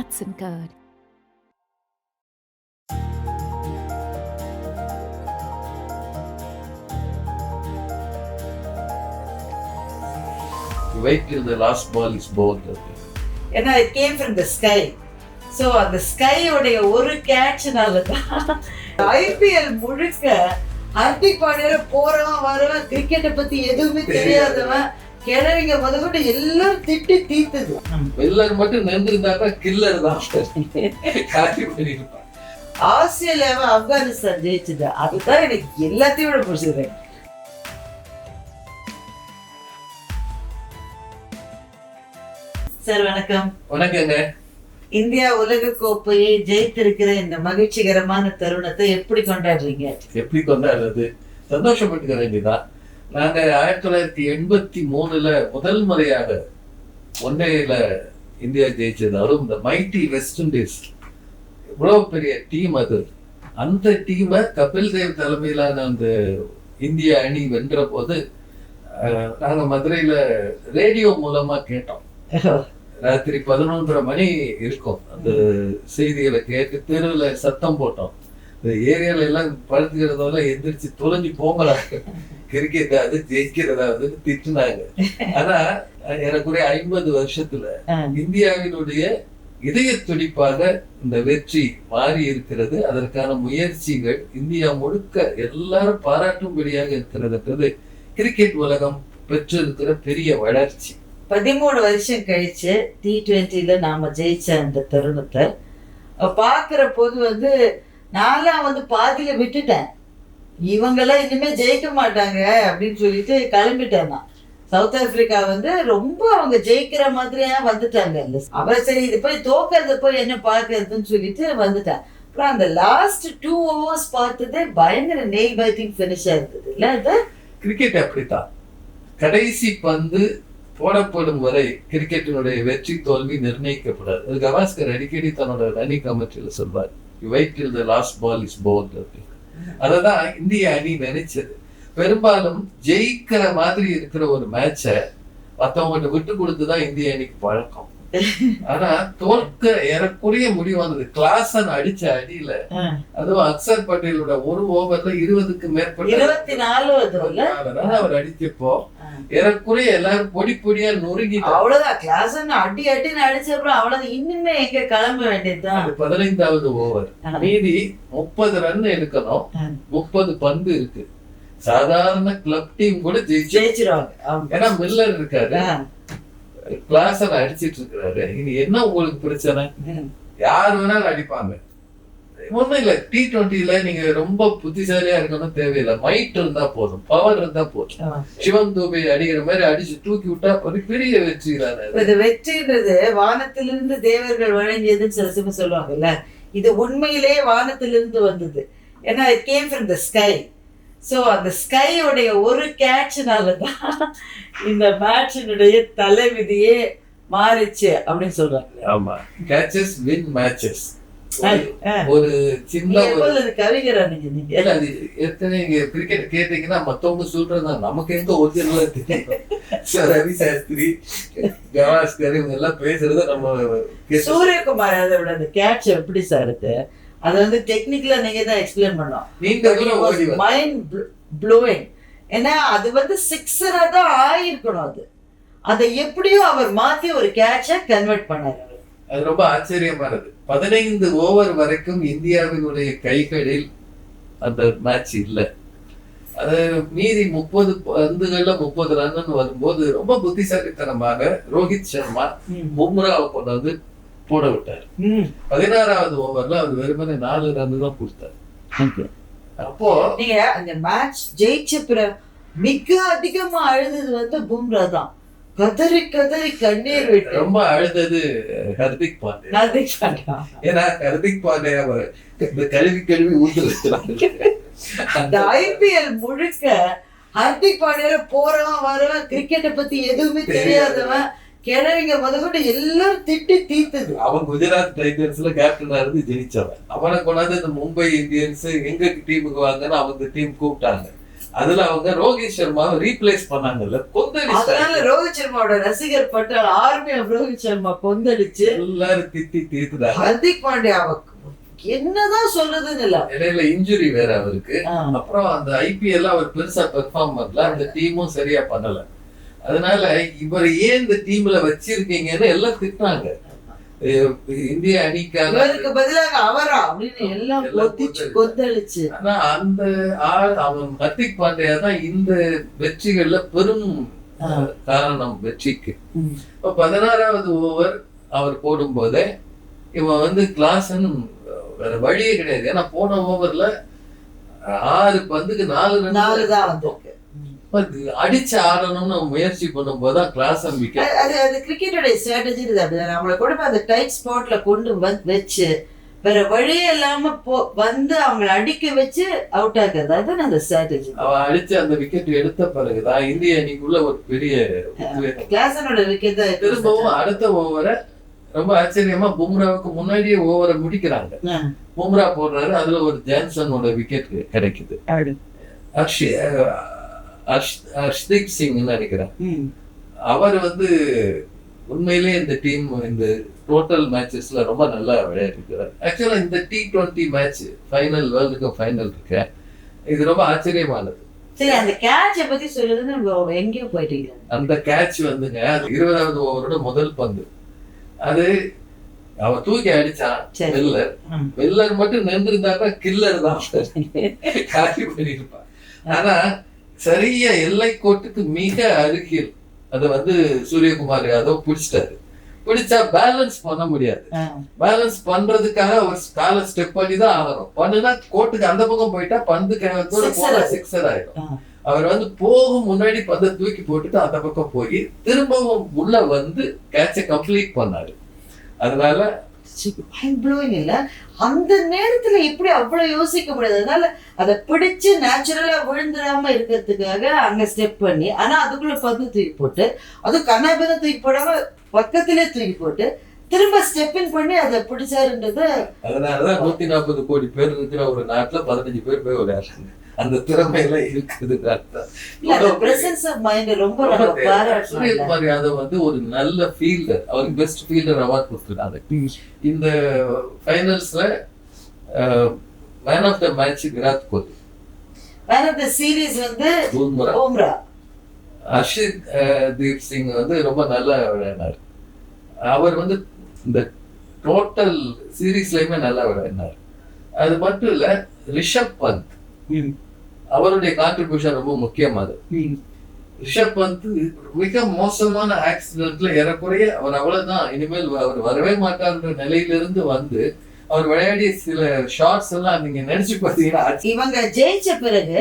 Hudson Code. You wait till the last ball is bowled. ஏன்னா it came from the sky so அந்த ஸ்கையோடைய ஒரு கேட்ச்னால தான் IPL முழுக்க ஹர்திக் பாண்டியோட போறவன் வரவன் கிரிக்கெட்டை பத்தி எதுவுமே தெரியாதவன் கிழவிங்க முதல்கொண்டு எல்லாரும் திட்டி தீர்த்தது வெள்ளர் மட்டும் நின்றுருந்தாக்கா கில்லர் தான். ஆஸ்திரேலியாவை ஆப்கானிஸ்தான் ஜெயிச்சது. அதுதான் எனக்கு எல்லாத்தையும் விட பிடிச்சது. சார் வணக்கம். வணக்கங்க. இந்தியா உலக கோப்பையை ஜெயித்திருக்கிற இந்த மகிழ்ச்சிகரமான தருணத்தை எப்படி கொண்டாடுறீங்க? எப்படி கொண்டாடுறது? சந்தோஷப்பட்டுக்க வேண்டியதான் நாங்க ஆயிரத்தி தொள்ளாயிரத்தி எண்பத்தி மூணுல முதல் முறையாக ஒன்னையில இந்தியா ஜெயிச்சது இந்த மைட்டி வெஸ்ட் இண்டீஸ் இவ்வளவு பெரிய டீம் அது. அந்த டீமை கபில் தேவ் தலைமையிலான அந்த இந்திய அணி வென்ற போது நாங்க மதுரையில ரேடியோ மூலமா கேட்டோம். ராத்திரி பதினொன்றரை மணி இருக்கும். அந்த செய்திகளை கேட்டு தெருவில் சத்தம் போட்டோம். இந்த ஏரியால எல்லாம் படுத்துக்கிறதால எந்திரிச்சு தொலைஞ்சு போங்களா கிரிக்கெட் அது ஜெயிக்கிறதாவது திட்டுனாங்க. ஆனா எனக்குரிய ஐம்பது வருஷத்துல இந்தியாவினுடைய இதய துடிப்பாக இந்த வெற்றி மாறி இருக்கிறது. அதற்கான முயற்சிகள் இந்தியா முழுக்க எல்லாரும் பாராட்டும்படியாக இருக்கிறதுன்றது கிரிக்கெட் உலகம் பெற்றிருக்கிற பெரிய வளர்ச்சி. பதிமூணு வருஷம் கழிச்சு டி ட்வெண்ட்டில நாம ஜெயிச்ச அந்த தருணத்தை பார்க்கிற போது வந்து நான்லாம் வந்து பாதியில் விட்டுட்டேன். இவங்கெல்லாம் இனிமேல் ஜெயிக்க மாட்டாங்க அப்படின்னு சொல்லிட்டு கிளம்பிட்டேன் நான் சவுத் ஆப்பிரிக்கா வந்து ரொம்ப அவங்க ஜெயிக்கிற மாதிரியா வந்துட்டாங்க. இல்ல அப்புறம் சரி இது போய் தோக்கிறது போய் என்ன பார்க்கறதுன்னு சொல்லிட்டு வந்துட்டேன். அப்புறம் அந்த லாஸ்ட் டூ ஹவர்ஸ் பார்த்ததே பயங்கர நெய் பைட்டிங் ஃபினிஷாக இருந்தது. இல்லை அது? கிரிக்கெட் அப்படித்தான். கடைசி பந்து போடப்படும் வரை கிரிக்கெட்டினுடைய வெற்றி தோல்வி நிர்ணயிக்கப்படாது. அது கவாஸ்கர் அடிக்கடி தன்னோட ரனி கமெண்ட்ரியில சொல்வார். You wait till the last ball is bowled அப்படின்னு அததான் இந்திய அணி நினைச்சது. பெரும்பாலும் ஜெயிக்கிற மாதிரி இருக்கிற ஒரு மேட்சை மற்றவங்கள்ட்ட விட்டு கொடுத்துதான் இந்திய அணிக்கு பழக்கம். ஆனா தோற்க ஏறக்குறைய முடிவானது கிளாசன் அடிச்ச அடியில. அதுவும் அக்சர் பட்டேலோட ஒரு ஓவர்ல இருபதுக்கு மேற்பட்ட இருபத்தி நாலு அவர் அடிச்சப்போ ஏறக்குறைய எல்லாரும் பொடி பொடியா நொறுங்கிட்டாங்க. அவ்வளவுதான். கிளாஸ் அடி அடின்னு அடிச்ச அப்புறம் அவ்வளவு இன்னுமே எங்க கிளம்ப வேண்டியதுதான். அது பதினைந்தாவது ஓவர். மீதி முப்பது ரன் எடுக்கணும். முப்பது பந்து இருக்கு. சாதாரண கிளப் டீம் கூட ஜெயிச்சு ஜெயிச்சிருவாங்க. ஏன்னா மில்லர் இருக்காரு. கிளாஸ் அடிச்சிட்டு இருக்காரு இனி என்ன உங்களுக்கு பிரச்சனை. யார் வேணாலும் அடிப்பாங்க. ஒண்ணும் இல்ல டி டுவெண்ட்டில நீங்க ரொம்ப புத்திசாலியா இருக்கணும் தேவையில்லை. மைட் இருந்தா போதும் பவர் இருந்தா போதும். சிவன் தூபை அடிக்கிற மாதிரி அடிச்சு தூக்கி விட்டா ஒரு பெரிய வெற்றி இது வெற்றின்றது வானத்திலிருந்து தேவர்கள் வழங்கியதுன்னு சில சில சொல்லுவாங்கல்ல. இது உண்மையிலே வானத்திலிருந்து வந்தது. ஏன்னா it came from the sky so அந்த ஸ்கையோடைய ஒரு கேட்ச்னால தான் இந்த மேட்சினுடைய தலைவிதியே மாறிச்சு அப்படின்னு சொல்றாங்க. ஆமா. Catches win matches. ஒரு சின்ன அது கவிஞரா நீங்க? அது எத்தனை கிரிக்கெட் கேட்டீங்கன்னா மத்தவங்க சொல்றதா நமக்கு எங்க ஒரிஜினலா தெரியும்? ரவி சாஸ்திரி கவாஸ்கர் இவங்க எல்லாம் பேசுறத நம்ம சூரியகுமார் யாதவோட அந்த கேட்ச் எப்படி சார் இருக்கு அதை வந்து டெக்னிக்கலா நீங்க தான் எக்ஸ்பிளைன் பண்ணோம். மைண்ட் ப்ளோயிங் ஏன்னா அது வந்து சிக்ஸரா தான் ஆயிருக்கணும் அது. அதை எப்படியோ அவர் மாத்தி ஒரு கேட்ச கன்வெர்ட் பண்ணாரு. அது ரொம்ப ஆச்சரியமானது. பதினைந்து ஓவர் வரைக்கும் இந்தியாவினுடைய கைகளில் அந்த மேட்ச் இல்லை. அது மீதி முப்பது பந்துகள்ல முப்பது ரன்னு வரும்போது ரொம்ப புத்திசாலித்தனமாக ரோஹித் சர்மா பும்ராவை கொண்டு வந்து போட விட்டார். பதினாறாவது ஓவர்ல அவர் வெறுமனே நாலு ரன் தான் கொடுத்தார். அப்போ நீங்க அந்த மேட்ச் ஜெயிச்ச பிற மிக அதிகமா அழுதது வந்து பும்ரா தான். கதறி கதறி கண்ணீர் விட்டு. ரொம்ப அழுதது ஹர்திக் பாண்டே ஹர்திக் பாண்டியா. ஏன்னா ஹர்திக் பாண்டே அவர் இந்த கழுவி கழுவி ஊத்து வச்சுறாங்க அந்த ஐபிஎல் முழுக்க ஹர்திக் பாண்டியோட போறவன் வரவன் கிரிக்கெட்டை பத்தி எதுவுமே தெரியாதவன். கிழவிங்க முதல்கொண்டு எல்லாரும் திட்டி தீர்த்தது. அவன் குஜராத் டைட்டன்ஸ்ல கேப்டனா இருந்து ஜெயிச்சவன். அவனை கொண்டாந்து இந்த மும்பை இந்தியன்ஸ் எங்க டீமுக்கு வாங்கன்னு அவங்க டீம் கூப்பிட்டாங்க. அதுல அவங்க ரோஹித் சர்மாவை ரீப்ளேஸ் பண்ணாங்கல்ல அதனால கொந்தளிச்சாங்க ரோஹித் சர்மாவோட ரசிகர் பட்டால் ஆர்மி ஆஃப் ரோஹித் சர்மா கொந்தளிச்சு எல்லாரும் திட்டி தீர்த்துட்டாங்க. ஹர்திக் பாண்டியா அவ- என்னதான் சொல்றதுன்னு இல்ல. இடையில இன்ஜுரி வேற அவருக்கு. அப்புறம் அந்த ஐபிஎல் அவர் பெருசா பெர்ஃபார்ம் பண்ணல. அந்த டீமும் சரியா பண்ணல. அதனால இவர் ஏன் இந்த டீம்ல வச்சிருக்கீங்கன்னு எல்லாம் திட்டினாங்க அஹ் இந்திய அணிக்கான இவருக்கு பதிலாக அவரா அப்படின்னு எல்லாம் கொதிச்சு கொந்தளிச்சு. ஆனா அந்த ஆள் அவன் ஹர்திக் பாண்டியா தான் இந்த வெற்றிகள்ல பெரும். காரணம் வெற்றிக்கு. இப்ப பதினாறாவது ஓவர் அவர் போடும்போதே இவன் வந்து கிளாஸ்ன்னு வேற வழியே கிடையாது ஏன்னா போன ஓவர்ல ஆறு பந்துக்கு நாலு நாலு தான் அது அடிச்சு ஆடணும்னு முயற்சி பண்ணும்போது தான் கிளாஸ் விக்கெட் அது- அது அது கிரிக்கெட்டோட ஸ்ட்ராட்டஜி இது அப்படிதான். அவங்கள கூட அந்த டைட் ஸ்பாட்ல கொண்டு வந்து வச்சு வேற வழியே இல்லாம போ வந்து அவங்கள அடிக்க வச்சு அவுட் ஆக்குறது. அதுதான் அந்த ஸ்ட்ராட்டஜி அவன் அடிச்சு அந்த விக்கெட் எடுத்த பிறகுதான் இந்திய அணிக்குள்ள ஒரு பெரிய. கிளாஸனோட விக்கெட் தான் திரும்பவும் அடுத்த ஓவரை ரொம்ப ஆச்சரியமா பும்ராவுக்கு முன்னாடியே ஓவரை முடிக்கிறாங்க. பும்ரா போடுறாரு அதுல ஒரு ஜான்சனோட விக்கெட் கிடைக்குது. ஹர்ஷ் ஹர்ஷ்தீப் சிங்னு நினைக்கிறேன். அவர் வந்து உண்மையிலேயே இந்த டீம் இந்த டோட்டல் மேட்சஸ்ல ரொம்ப நல்லா விளையாடிருக்கிறார். ஆக்சுவலா இந்த T twenty match final world cup final இருக்கு. இது ரொம்ப ஆச்சரியமானது. சரி அந்த கேட்ச பத்தி சொல்லுறது நம்ம எங்கேயோ போயிட்டீங்க. அந்த கேட்ச் வந்துங்க அது இருபதாவது ஓவரோட முதல் பந்து. அது அவன் தூக்கி அடிச்சான் சரி. வெல்லர். வெல்லர் மட்டும் நின்றுருந்தாக்கா கில்லர் தான். காலி பண்ணிருப்பான் ஆனா சரியா எல்லை கோட்டுக்கு மிக அருகில் அது வந்து சூரியகுமார் யாதவ் பிடிச்சிட்டாரு பிடிச்சா பேலன்ஸ் பண்ண முடியாது. பேலன்ஸ் பண்றதுக்காக ஒரு காலை ஸ்டெப் பண்ணி தான் ஆகணும் பண்ணுனா கோட்டுக்கு அந்த பக்கம் போயிட்டா பந்து Sixer ஆயிடும். சிக்ஸர் ஆயிடும். அவர் வந்து போகும் முன்னாடி பந்தை தூக்கி போட்டுட்டு அந்த பக்கம் போய் திரும்பவும் உள்ள வந்து கேட்சை கம்ப்ளீட் பண்ணாரு அதனால மைண்ட் ப்ளோயிங் இல்ல. அந்த நேரத்துல எப்படி அவ்வளவு யோசிக்க முடியாது? அதனால அதை பிடிச்சு நேச்சுரலா விழுந்துடாம இருக்கிறதுக்காக அங்க ஸ்டெப் பண்ணி ஆனா அதுக்குள்ள பந்து தூக்கி போட்டு அதுவும் கண்ணாபின தூக்கி போடாம பக்கத்திலே தூக்கி போட்டு திரும்ப ஸ்டெப்பின் பண்ணி அதை பிடிச்சாருன்றது அதனாலதான் நூத்தி நாற்பது கோடி பேர் இருக்கிற ஒரு நாட்டுல பதினஞ்சு பேர் போய் விளையாடுறாங்க. அந்த திறமையில இருக்குது அர்த்தம். வந்து ஒரு நல்ல ஃபீல்டர் அவருக்கு பெஸ்ட் ஃபீல்டர் அவார்ட் கொடுத்துருக்காங்க இந்த ஃபைனல்ஸ்ல man of the match Virat Kohli. Man of the series வந்து பூம்ரா. ஓம்ரா ஹர்ஷித் அஹ், தீப் சிங் வந்து ரொம்ப நல்லா விளையாடினார். அவர் வந்து இந்த டோட்டல் சீரீஸ்லயுமே நல்லா விளையாடினார். அது மட்டும் இல்ல ரிஷப் பந்த். அவருடைய கான்ட்ரிபியூஷன் ரொம்ப முக்கியமானது ரிஷப் பந்த் மிக மோசமான ஆக்சிடென்ட்ல ஏறக்குறைய அவர் அவ்வளவுதான். இனிமேல் அவர் வரவே மாட்டார்ன்ற நிலையிலிருந்து வந்து அவர் விளையாடிய சில ஷார்ட்ஸ் எல்லாம் நீங்க நினைச்சு பார்த்தீங்கன்னா இவங்க ஜெயிச்ச பிறகு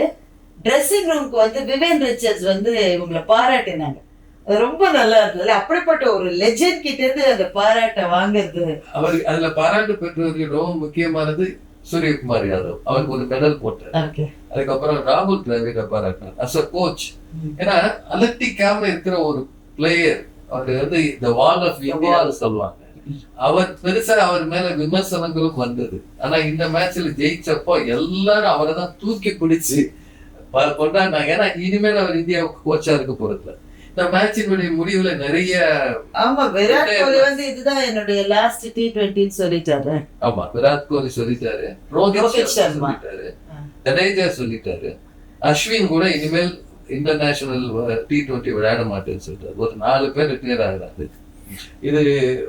ட்ரெஸ்ஸிங் ரூம்க்கு வந்து விவேன் ரிச்சர்ஸ் வந்து இவங்களை பாராட்டினாங்க. அது ரொம்ப நல்லா இருந்தது அப்படிப்பட்ட ஒரு லெஜெண்ட் கிட்ட இருந்து அந்த பாராட்டை வாங்குறது. அவர் அதுல பாராட்டு பெற்றவர்கள் ரொம்ப முக்கியமானது சூரியகுமார் யாதவ். அவருக்கு ஒரு மெடல் போட்டார் ஓகே. அதுக்கப்புறம் ராகுல் டிராவிட பாராட்டினார் அஸ் அ கோச் ஏன்னா அலட்டிக்காம இருக்கிற ஒரு பிளேயர் அவர் வந்து இந்த வால் ஆஃப் இந்தியான்னு சொல்லுவாங்க. அவர் பெருசா அவர் மேல விமர்சனங்களும் வந்தது. ஆனா இந்த மேட்ச்ல ஜெயிச்சப்போ எல்லாரும் அவரை தான் தூக்கி பிடிச்சு கொண்டாடினாங்க. ஏன்னா இனிமேல் அவர் இந்தியாவுக்கு கோச்சா இருக்க போறதுல இந்த மேட்சினுடைய முடிவுல நிறைய ஆமா விராட் கோலி வந்து இதுதான் என்னுடைய லாஸ்ட் டி டுவெண்ட்டின்னு சொல்லிட்டாரு. ஆமா விராட் கோலி சொல்லிட்டாரு. ரோஹித் சர்மா. சொல்லிட்டாரு. ஜடேஜா சொல்லிட்டாரு. அஸ்வின் கூட இனிமேல் இன்டர்நேஷனல் டி டுவெண்ட்டி விளையாட மாட்டேன்னு சொல்லிட்டாரு. ஒரு நாலு பேர் ரிட்டையர் ஆகுறாரு. இது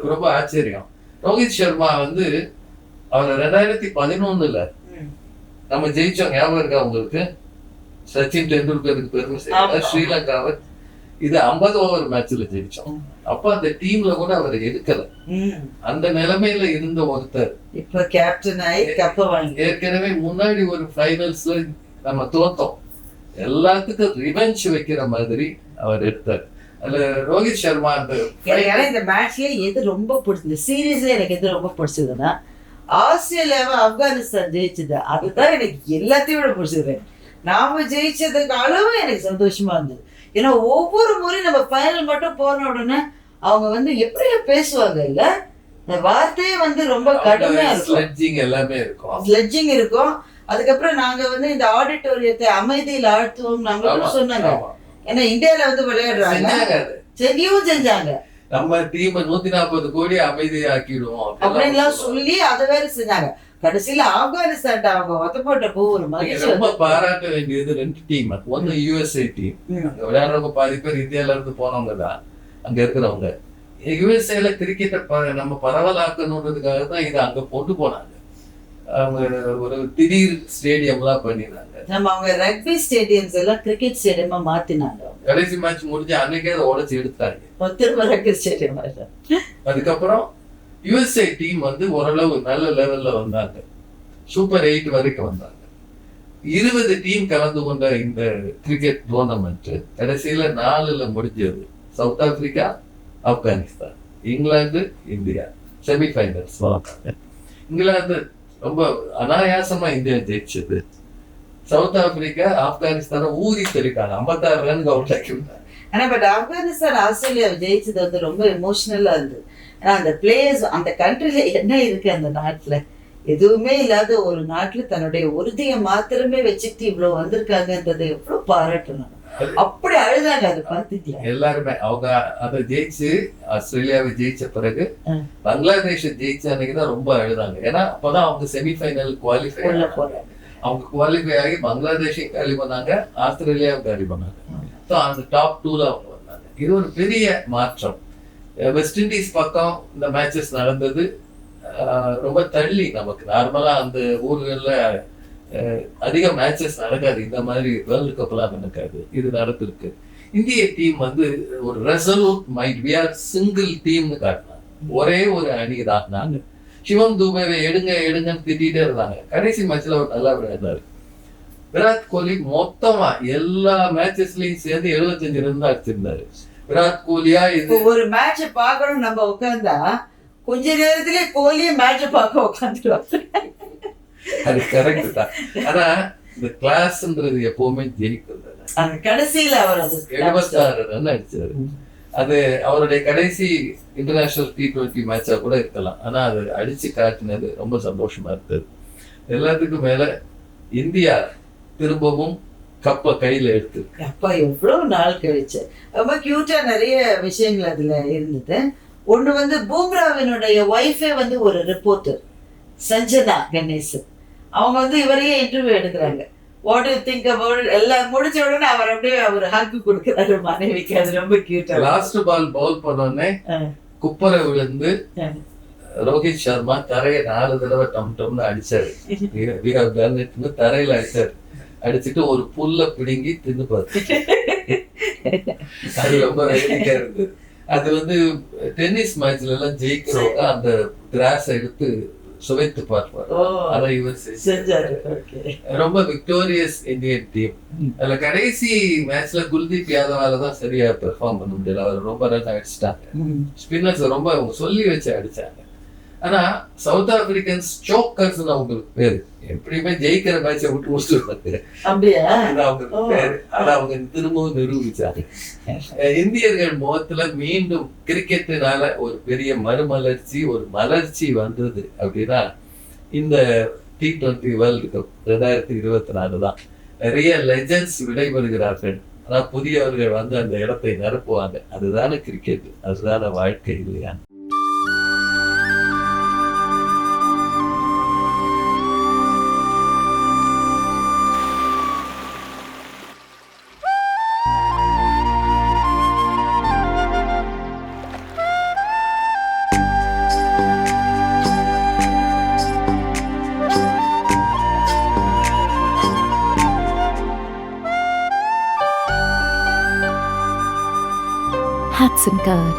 ரொம்ப ஆச்சரியம். ரோஹித் சர்மா வந்து அவர் ரெண்டாயிரத்தி பதினொன்னுல நம்ம ஜெயிச்சோம். ஞாபகம் இருக்கா உங்களுக்கு? சச்சின் டெண்டுல்கருக்கு பெருமை ஆமா. ஸ்ரீலங்காவை இது 50 ஓவர் மேட்ச்ல ஜெயிச்சோம். அப்ப அந்த டீம்ல கூட அவர் எடுக்கல. அந்த நிலைமையில இருந்த ஒருத்தர். இப்ப கேப்டன் ஆகி கப்ப வாங்கி. ஏற்கனவே முன்னாடி ஒரு ஃபைனல்ஸ்ல நம்ம தோத்தோம். எல்லாத்துக்கும் ரிவெஞ்ச் வைக்கிற மாதிரி அவர் எடுத்தார். அதுல ரோஹித் சர்மா இந்த மேட்ச்ல எது ரொம்ப பிடிச்சது? சீரியஸ்ல எனக்கு எது ரொம்ப பிடிச்சதுன்னா ஆஸ்திரேலியாவை ஆப்கானிஸ்தான் ஜெயிச்சது. அதுதான் எனக்கு எல்லாத்தையும் விட பிடிச்சது. நாம ஜெயிச்சதுக்கு அளவு எனக்கு சந்தோஷமா இருந்தது. ஏன்னா ஒவ்வொரு முறையும் நம்ம ஃபைனல் மட்டும் போன உடனே அவங்க வந்து எப்படி பேசுவாங்க இல்ல? இந்த வார்த்தையே வந்து ரொம்ப கடுமையா இருக்கும். ஸ்லெட்ஜிங் எல்லாமே இருக்கும். ஸ்லெட்ஜிங் இருக்கும். அதுக்கப்புறம் நாங்க வந்து இந்த ஆடிட்டோரியத்தை அமைதியில் ஆழ்த்துவோம் நாங்க சொன்னாங்க. ஏன்னா இந்தியால வந்து விளையாடுறாங்க. செய்யவும் செஞ்சாங்க. நம்ம டீம் நூத்தி நாற்பது கோடி அமைதியாக்கிடுவோம். அப்படின்லாம் சொல்லி அதை வேற செஞ்சாங்க. கடைசியில ஆப்கானிஸ்தான் அவங்க ஒத்த போட்டப்போ ஒரு மகிழ்ச்சி ரொம்ப பாராட்ட வேண்டியது ரெண்டு டீம் ஒன்னு யுஎஸ்ஏ டீம் விளையாடுறவங்க பாதி பேர் இந்தியால இருந்து போனவங்க தான். அங்க இருக்கிறவங்க. யுஎஸ்ஏல கிரிக்கெட்டை நம்ம பரவலாக்கணுன்றதுக்காக தான் இதை அங்க கொண்டு போனாங்க. அவங்க ஒரு திடீர் ஸ்டேடியம்லாம் பண்ணிருந்தாங்க நம்ம அவங்க ரக்பி ஸ்டேடியம்ஸ் எல்லாம் கிரிக்கெட் ஸ்டேடியமா மாத்தினாங்க. கடைசி மேட்ச் முடிஞ்சு அன்னைக்கே அதை உடைச்சு எடுத்தாங்க திரும்ப ரக்பி ஸ்டேடியம் அதுக்கப்புறம் யுஎஸ்ஏ டீம் வந்து ஓரளவு நல்ல லெவல்ல வந்தாங்க. சூப்பர் எயிட் வரைக்கும் வந்தாங்க. இருபது டீம் கலந்து கொண்ட இந்த கிரிக்கெட் டோர்னமெண்ட் கடைசியில நாலுல முடிஞ்சது. South Africa Afghanistan England India semifinals England ரொம்ப அனாயாசமா இந்தியா ஜெயிச்சது. சவுத் ஆப்பிரிக்கா ஆப்கானிஸ்தானை ஊதி தெரிவிக்காங்க ஐம்பத்தாறு ரன் அவுட் ஆக்கிவிட்டாங்க ஆனா பட் ஆப்கானிஸ்தான் ஆஸ்திரேலியா ஜெயிச்சது வந்து ரொம்ப எமோஷனலா இருந்தது. ஆனா அந்த பிளேயர்ஸ் அந்த கண்ட்ரில என்ன இருக்கு அந்த நாட்டுல? எதுவுமே இல்லாத ஒரு நாட்டுல தன்னுடைய உறுதியை மாத்திரமே வச்சுட்டு இவ்வளவு வந்திருக்காங்கன்றது எவ்வளவு பாராட்டணும். அப்படி அழுதாங்க அதை பார்த்துக்கலாம் எல்லாருமே அவங்க அதை ஜெயிச்சு ஆஸ்திரேலியாவை ஜெயிச்ச பிறகு. பங்களாதேஷ் ஜெயிச்ச அன்னைக்கு தான் ரொம்ப அழுதாங்க. ஏன்னா அப்பதான் அவங்க செமிஃபைனல் குவாலிஃபை அவங்க குவாலிஃபை ஆகி பங்களாதேஷையும் காலி பண்ணாங்க ஆஸ்திரேலியாவும் காலி பண்ணாங்க. ஸோ அந்த டாப் டூல அவங்க வந்தாங்க. இது ஒரு பெரிய மாற்றம். வெஸ்ட் இண்டீஸ் பக்கம் இந்த மேட்சஸ் நடந்தது. ரொம்ப தள்ளி நமக்கு. நார்மலா அந்த ஊர்களில் அதிக மேட்சஸ் நடக்காது. இந்த மாதிரி வேர்ல்டு கப்லாம் நடக்காது. இது நடந்திருக்கு. இந்திய டீம் வந்து ஒரு resolute mind we are single டீம்னு காட்டினாங்க. ஒரே ஒரு அணி தான் சிவம் தூபேவை எடுங்க எடுங்கன்னு திட்டிகிட்டே இருந்தாங்க. கடைசி மேட்ச்ல அவர் நல்லா விளையாடுறாரு விராட் கோலி மொத்தமா எல்லா மேட்சஸ்லயும் சேர்ந்து 75 ரன் தான் அடிச்சிருந்தாரு. விராட் கோலியா இது? ஒரு மேட்ச பார்க்கணும் நம்ம உட்கார்ந்தா கொஞ்ச நேரத்திலே கோலியே மேட்ச பார்க்க உட்காந்துருவாங்க அது கரெக்ட் தான். ஆனா இந்த கிளாஸ்ன்றது எப்பவுமே ஜெயிக்கிறது கடைசியில அவர் அது எழுபத்தாறு ரன் அடிச்சாரு. அது அவருடைய கடைசி இன்டர்நேஷனல் டி டுவெண்ட்டி மேட்சா கூட இருக்கலாம். ஆனா அது அடிச்சு காட்டினது ரொம்ப சந்தோஷமா இருந்தது. எல்லாத்துக்கும் மேல இந்தியா திரும்பவும் கப்பை கையில எடுத்து. அப்பா எவ்வளவு நாள் கழிச்சு. ரொம்ப கியூட்டா நிறைய விஷயங்கள் அதுல இருந்தது. ஒண்ணு வந்து பூம்ராவினுடைய ஒய்ஃபே வந்து ஒரு ரிப்போர்ட்டர் சஞ்சனா கணேசன் அவங்க வந்து இவரையே இன்டர்வியூ எடுக்கிறாங்க. வாட் யூ திங்க் அபவுட் எல்லாம் முடிச்ச உடனே அவர் அப்படியே அவர் ஹக்கு கொடுக்குறாரு மனைவிக்கு. அது ரொம்ப கியூட்டா லாஸ்ட் பால் பவுல் பண்ணோடனே குப்பரை விழுந்து ரோஹித் சர்மா தரையை நாலு தடவை டம் டம்னு அடிச்சாரு. தரையில அடிச்சாரு. அடிச்சுட்டு ஒரு புல்ல பிடுங்கி தின்னு பார்த்து அது ரொம்ப வேடிக்கையா இருந்தது. அது வந்து டென்னிஸ் மேட்ச்ல எல்லாம் ஜெயிக்கிறவங்க அந்த கிராஸ் எடுத்து சுவைத்து பார்ப்பார் அதை இவர் செஞ்சாரு. ரொம்ப விக்டோரியஸ் இந்தியன் டீம் அதுல கடைசி மேட்ச்ல குல்தீப் யாதவால தான் சரியா பெர்ஃபார்ம் பண்ண முடியல. அவர் ரொம்ப ரன் அடிச்சிட்டாங்க ஸ்பின்னர்ஸ் ரொம்ப சொல்லி வச்சு அடிச்சாங்க. ஆனா சவுத் ஆப்பிரிக்கன்ஸ் சோக்கர்ஸ் அவங்களுக்கு பேரு. எப்படியுமே ஜெயிக்கிற மேட்சை விட்டு முடிச்சுருப்பாங்க அது அவங்களுக்கு பேரு. அதை அவங்க திரும்பவும் நிரூபிச்சாங்க. அஹ் இந்தியர்கள் முகத்துல மீண்டும் கிரிக்கெட்டினால ஒரு பெரிய மறுமலர்ச்சி ஒரு மலர்ச்சி வந்தது அப்படின்னா இந்த டி டுவெண்ட்டி வேர்ல்டு கப் ரெண்டாயிரத்தி இருபத்தி நாலு தான். நிறைய லெஜண்ட்ஸ் விடைபெறுகிறார்கள். ஆனா புதியவர்கள் வந்து அந்த இடத்தை நிரப்புவாங்க. அதுதானே கிரிக்கெட் அதுதானே வாழ்க்கை இல்லையா? หักจนเกิด